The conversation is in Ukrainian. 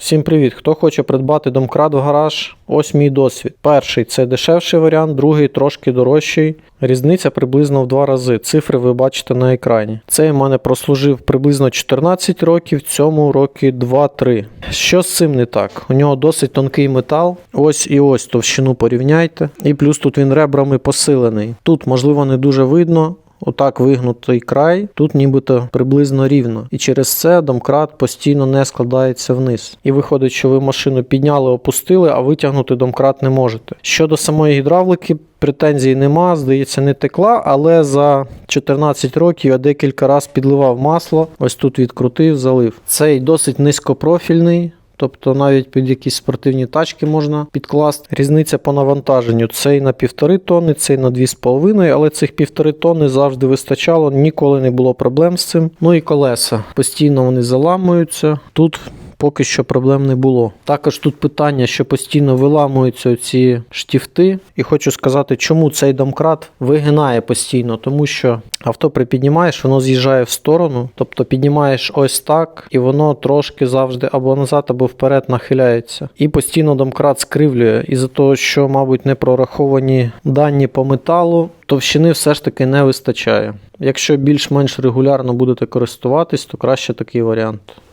Всім привіт! Хто хоче придбати домкрат в гараж? Ось мій досвід. Перший це дешевший варіант, другий трошки дорожчий. Різниця приблизно в два рази. Цифри ви бачите на екрані. Цей у мене прослужив приблизно 14 років, цьому роки 2-3. Що з цим не так? У нього досить тонкий метал. Ось і ось товщину порівняйте. І плюс тут він ребрами посилений. Тут, можливо, не дуже видно. Отак вигнутий край, тут нібито приблизно рівно. І через це домкрат постійно не складається вниз. І виходить, що ви машину підняли, опустили, а витягнути домкрат не можете. Щодо самої гідравлики, претензій нема, здається, не текла, але за 14 років я декілька разів підливав масло, ось тут відкрутив, залив. Цей досить низькопрофільний. Тобто навіть під якісь спортивні тачки можна підкласти. Різниця по навантаженню. Цей на півтори тонни, цей на 2,5, але цих півтори тонни завжди вистачало, ніколи не було проблем з цим. Ну і колеса. Постійно вони заламуються. Тут поки що проблем не було. Також тут питання, що постійно виламуються ці штифти. І хочу сказати, чому цей домкрат вигинає постійно, тому що авто припіднімаєш, воно з'їжджає в сторону, тобто піднімаєш ось так, і воно трошки завжди або назад, або вперед нахиляється. І постійно домкрат скривлює. Із-за того, що, мабуть, не прораховані дані по металу, товщини все ж таки не вистачає. Якщо більш-менш регулярно будете користуватись, то краще такий варіант.